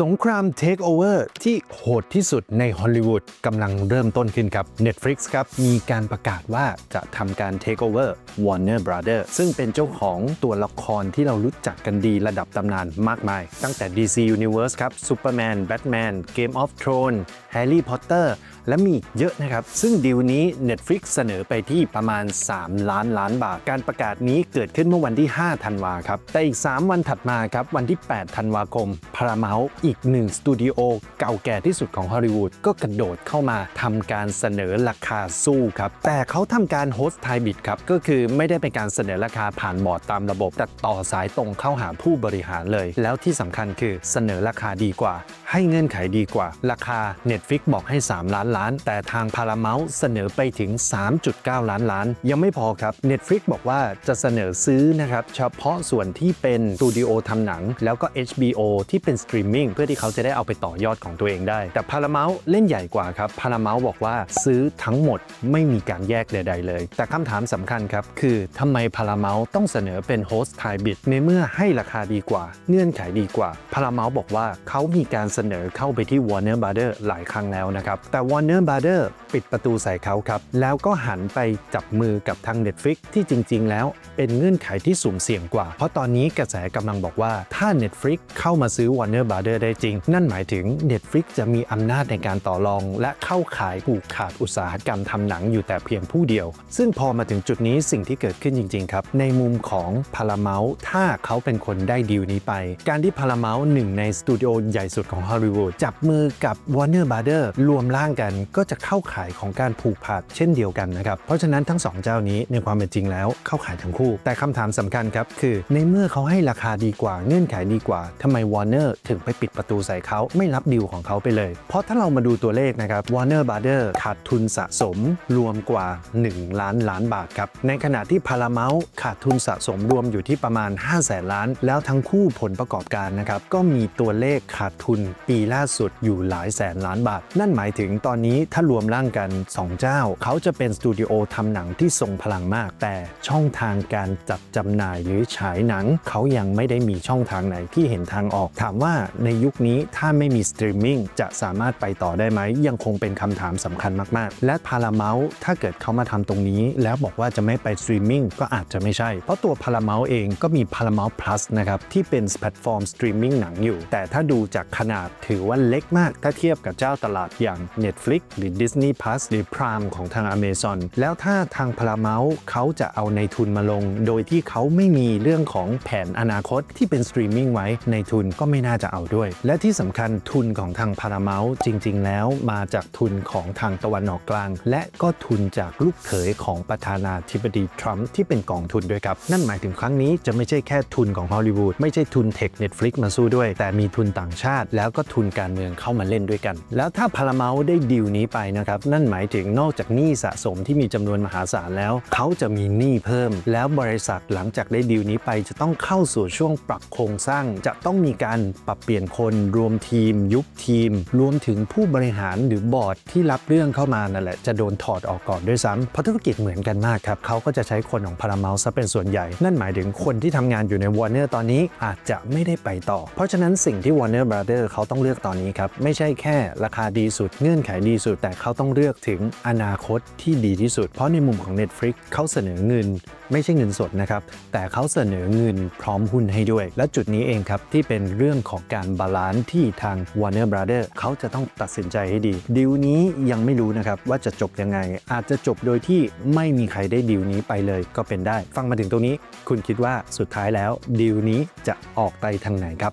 สงครามเทคโอเวอร์ที่โหดที่สุดในฮอลลีวูดกำลังเริ่มต้นขึ้นครับ Netflix ครับมีการประกาศว่าจะทำการเทคโอเวอร์ Warner Brother ซึ่งเป็นเจ้าของตัวละครที่เรารู้จักกันดีระดับตำนานมากมาย ตั้งแต่ DC Universe ครับ Superman Batman Game of Thrones Harry Potter และมีอีกเยอะนะครับ ซึ่งดีลนี้ Netflix เสนอไปที่ประมาณ 3 ล้านล้านบาท การประกาศนี้เกิดขึ้นเมื่อวันที่ 5 ธันวาครับ แต่อีก 3 วันถัดมาครับ วันที่ 8 ธันวาคม Paramount อีกหนึ่งสตูดิโอเก่าแก่ที่สุดของฮอลลีวูดก็กระโดดเข้ามาทำการเสนอราคาสู้ครับ แต่เขาทำการโฮสต์ไทบิดครับ ก็คือไม่ได้เป็นการเสนอราคาผ่านบอร์ดตามระบบ แต่ต่อสายตรงเข้าหาผู้บริหารเลย แล้วที่สำคัญคือเสนอราคาดีกว่า ให้เงื่อนไขดีกว่า ราคา Netflix บอกให้ 3 ล้านล้าน แต่ทาง Paramount เสนอไปถึง 3.9 ล้านล้าน ยังไม่พอครับ Netflix บอกว่าจะเสนอซื้อนะครับเฉพาะส่วนที่เป็นสตูดิโอทำหนัง แล้วก็ HBO ที่เป็นสตรีมมิ่งเพื่อที่เขาจะได้เอาไปต่อยอดของตัวเองได้ แต่ Paramount เล่นใหญ่กว่าครับ Paramount บอกว่าซื้อทั้งหมดไม่มีการแยกใด ๆ เลย แต่คำถามสำคัญครับ คือทำไม Paramount ต้องเสนอเป็น Host t i b i t ในเมื่อให้ราคาดีกว่า เงื่อนไขดีกว่า Paramount บอกว่าเขามีการเสนอเข้าไปที่ Warner Brother หลายครั้งแล้วนะครับ แต่ Warner Brother ปิดประตูใส่เขาครับ แล้วก็หันไปจับมือกับทาง Netflix ที่จริง ๆ แล้วเป็นเงื่อนไขที่สุ่มเสี่ยงกว่า เพราะตอนนี้กระแสกำลังบอกว่าถ้า Netflix เข้ามาซื้อ Warner Brother ได้จริง นั่นหมายถึง Netflix จะมีอำนาจในการต่อรอง และเข้าขายผูกขาดอุตสาหกรรมทำหนังอยู่แต่เพียงผู้เดียว ซึ่งพอมาถึงจุดนี้สิ่งที่เกิดขึ้นจริง ๆ ครับ ในมุมของ Paramount ถ้าเขาเป็นคนได้ดีลนี้ไป การที่ Paramount หนึ่งในสตูดิโอใหญ่สุดของฮอลลีวูดจับมือกับ Warner Brother รวมร่างกันก็จะเข้าขายของการผูกขาดเช่นเดียวกันนะครับ เพราะฉะนั้นทั้งสองเจ้านี้ในความเป็นจริงแล้วเข้าขายทั้งคู่ แต่คำถามสำคัญครับ คือ ในเมื่อเขาให้ราคาดีกว่าเงื่อนไขดีกว่าทำไม Warner ถึงไปปิดประตูใส่เขาไม่รับดีลของเขาไปเลย เพราะถ้าเรามาดูตัวเลขนะครับ Warner Brother ขาดทุนสะสมรวมกว่า 1 ล้านล้านบาทครับในขณะที่ Paramount ขาดทุนสะสมรวมอยู่ที่ประมาณ5แสนล้าน แล้วทั้งคู่ผลประกอบการนะครับก็มีตัวเลขขาดทุนปีล่าสุดอยู่หลายแสนล้านบาท นั่นหมายถึงตอนนี้ถ้ารวมร่างกัน 2 เจ้า เขาจะเป็นสตูดิโอทำหนังที่ทรงพลังมาก แต่ช่องทางการจัดจำหน่ายหรือฉายหนัง เขายังไม่ได้มีช่องทางไหนที่เห็นทางออก ถามว่าในยุคนี้ถ้าไม่มีสตรีมมิ่งจะสามารถไปต่อได้ไหม ยังคงเป็นคำถามสำคัญมาก ๆ และ Paramount ถ้าเกิดเขามาทำตรงนี้ แล้วบอกว่าจะไม่ไปสตรีมมิ่งก็อาจจะไม่ใช่ เพราะตัว Paramount เองก็มี Paramount Plus นะครับที่เป็นแพลตฟอร์มสตรีมมิ่งหนังอยู่ แต่ถ้าดูจากขนาดถือว่าเล็กมาก ถ้าเทียบกับเจ้าตลาดอย่าง Netflix หรือ Disney Plus หรือ Prime ของทาง Amazon แล้วถ้าทาง Paramount เขาจะเอาในทุนมาลง โดยที่เขาไม่มีเรื่องของแผนอนาคตที่เป็นสตรีมมิ่งไว้ในทุนก็ไม่น่าจะเอาด้วย และที่สำคัญทุนของทาง Paramount จริง ๆ แล้วมาจากทุนของทางตะวันออกกลาง และก็ทุนจากลูกเขยของประธานาธิบดีทรัมป์ที่เป็นกองทุนด้วยครับ นั่นหมายถึงครั้งนี้จะไม่ใช่แค่ทุนของฮอลลีวูดไม่ใช่ทุนเทค Netflix มาสู้ด้วย แต่มีทุนต่างชาติ แล้วก็ทุนการเมืองเข้ามาเล่นด้วยกัน แล้วถ้า Paramount ได้ดีลนี้ไปนะครับ นั่นหมายถึงนอกจากหนี้สะสมที่มีจำนวนมหาศาลแล้ว เขาจะมีหนี้เพิ่ม แล้วบริษัทหลังจากได้ดีลนี้ไปจะต้องเข้าสู่ช่วงปรับโครงสร้าง จะต้องมีการปรับเปลี่ยนคนรวมทีม ยุบทีม รวมถึงผู้บริหารหรือบอร์ดที่รับเรื่องเข้ามานั่นแหละจะโดนถอดออกก่อนด้วยซ้ำเพราะธุรกิจเหมือนกันมากครับเขาก็จะใช้คนของ Paramount ซะเป็นส่วนใหญ่ นั่นหมายถึงคนที่ทำงานอยู่ใน Warner ตอนนี้อาจจะไม่ได้ไปต่อ เพราะฉะนั้นสิ่งที่ Warner Brother เขาต้องเลือกตอนนี้ครับ ไม่ใช่แค่ราคาดีสุดเงื่อนไขดีสุด แต่เขาต้องเลือกถึงอนาคตที่ดีที่สุด เพราะในมุมของ Netflix เขาเสนอเงิน ไม่ใช่เงินสดนะครับ แต่เขาเสนอเงินพร้อมหุ้นให้ด้วย และจุดนี้เองครับ ที่เป็นเรื่องของการบาลานซ์ที่ทาง Warner Brother เขาจะต้องตัดสินใจให้ดีดีลนี้ยังไม่รู้นะครับว่าจะจบยังไง อาจจะจบโดยที่ไม่มีใครได้ดีลนี้ไปเลยก็เป็นได้ ฟังมาถึงตรงนี้ คุณคิดว่าสุดท้ายแล้วดีลนี้จะออกไปทางไหนครับ